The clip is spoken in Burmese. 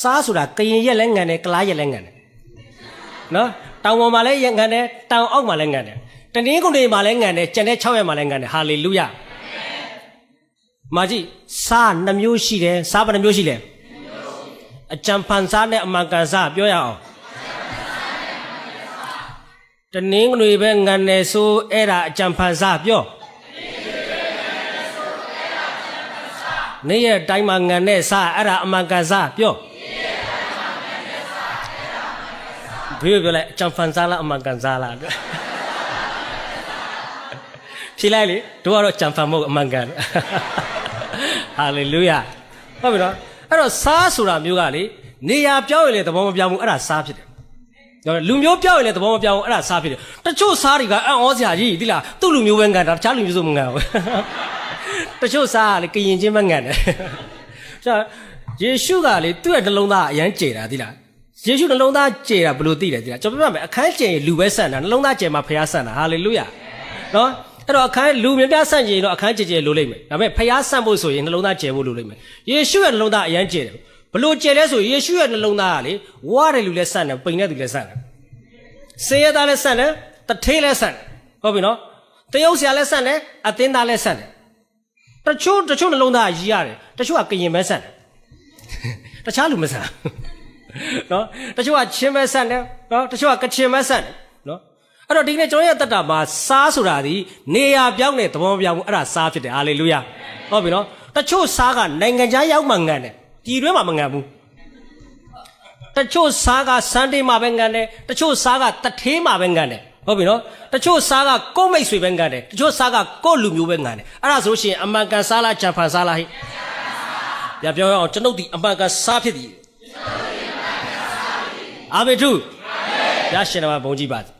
စားဆိုတာကရင်ရက်လဲငံတယ်ကလားရက်လဲငံတယ်နော်တောင်ပေါ်မှာလည်းငံတယ်တောင်အောက်မှာလည်းငံတယ်တနင်္ဂနွေမှာလည်းငံတယ်ကျန်တဲ့6ရက်မှာလည်းငံတယ်ဟာလေလုယမာကြီးစားနှမျိုးရှိတယ်စားဘယ်နှမျိုးရှိလဲအကြံဖန်စားနဲ့အမှန်ကန်စားပြောရအောင်တနင်္ဂနွေပဲငံတယ်ဆိုအဲ့ဒါအကြံဖန်စားပြောနေ့ရက်တိုင်းမှာငံတဲ့စားအဲ့ဒါအမှန်ကန်စားပြော ဘယ်လိုပြောလဲအကြံဖန်စားလားအမှန်ကန်စားလားဖြေလိုက်လေတို့ကတော့ကြံဖန်မဟုတ်အမှန်ကန်ဟာလေလုယဟုတ်ပြီနော်အဲ့တော့စားဆိုတာမျိုးကလေနေရာပြောင်းရင်လေသဘောမပြောင်းဘူးအဲ့ဒါစားဖြစ်တယ်ကျွန်တော်လူမျိုးပြောင်းရင်လည်းသဘောမပြောင်းဘူးအဲ့ဒါစားဖြစ်တယ်တချို့စားတွေကအံ့ဩစရာကြီးသီလားသူ့လူမျိုးပဲငံတာတခြားလူမျိုးဆိုမငံဘူးတချို့စားကလေကရင်ချင်းပဲငံတယ်ကျွန်တော်ယေရှုကလေသူ့ရဲ့နှလုံးသားအရန်ကြေတာသီလား ယေရှုနှလုံးသားကြေတာဘယ်လိုသိလဲသီလားကျွန်တော်ပြောပြမယ်အခန်းကြေရင်လူပဲဆန့်တာနှလုံးသားကြေမှာဖခင်ဆန့်တာဟာလေလုယနော်အဲ့တော့အခန်းလူများများဆန့်ကျင်ရင်တော့အခန်းကြေကြေလိုလိမ့်မယ်ဒါပေမဲ့ဖခင်ဆန့်ဖို့ဆိုရင်နှလုံးသားကြေဖို့လိုလိမ့်မယ်ယေရှုရဲ့နှလုံးသားအရန်ကြေတယ်ဘလို့ကြေလဲဆိုယေရှုရဲ့နှလုံးသားကလေဝါတဲ့လူလည်းဆန့်တယ်ပိန်တဲ့သူလည်းဆန့်တယ်စင်ရသားလည်းဆန့်တယ်တထေးလည်းဆန့်တယ်ဟုတ်ပြီနော်တရုတ်ဆရာလည်းဆန့်တယ်အသင်းသားလည်းဆန့်တယ်တချို့တချို့နှလုံးသားကရည်ရတယ်တချို့ကကရင်ပဲဆန့်တယ်တခြားလူမဆန့် နော်တချို့ကချင်းပဲဆန့်တယ်နော်တချို့ကကချင်ပဲဆန့်တယ်နော်အဲ့တော့ဒီနေ့ကျွန်တော်ရဲ့အသက်တာမှာစားဆိုတာဒီနေရာပြောင်းတဲ့သဘောမပြောင်းဘူးအဲ့ဒါစားဖြစ်တယ်ဟာလေလုယဟုတ်ပြီနော်တချို့စားကနိုင်ငံခြားရောက်မှငံတယ်ပြည်တွင်းမှာမငံဘူးတချို့စားကစန်ဒေးမှာပဲငံတယ်တချို့စားကတထေးမှာပဲငံတယ်ဟုတ်ပြီနော်တချို့စားကကိုယ့်မိတ်ဆွေပဲငံတယ်တချို့စားကကိုယ့်လူမျိုးပဲငံတယ်အဲ့ဒါဆိုရှင်အမှန်ကန်စားလားကြံဖန်စားလားဟိပြပြောရအောင်ကျွန်ုပ်ဒီအမှန်ကန်စားဖြစ်သည် အာမေထုရရှင်တော်ဘုံကြည့်ပါနော်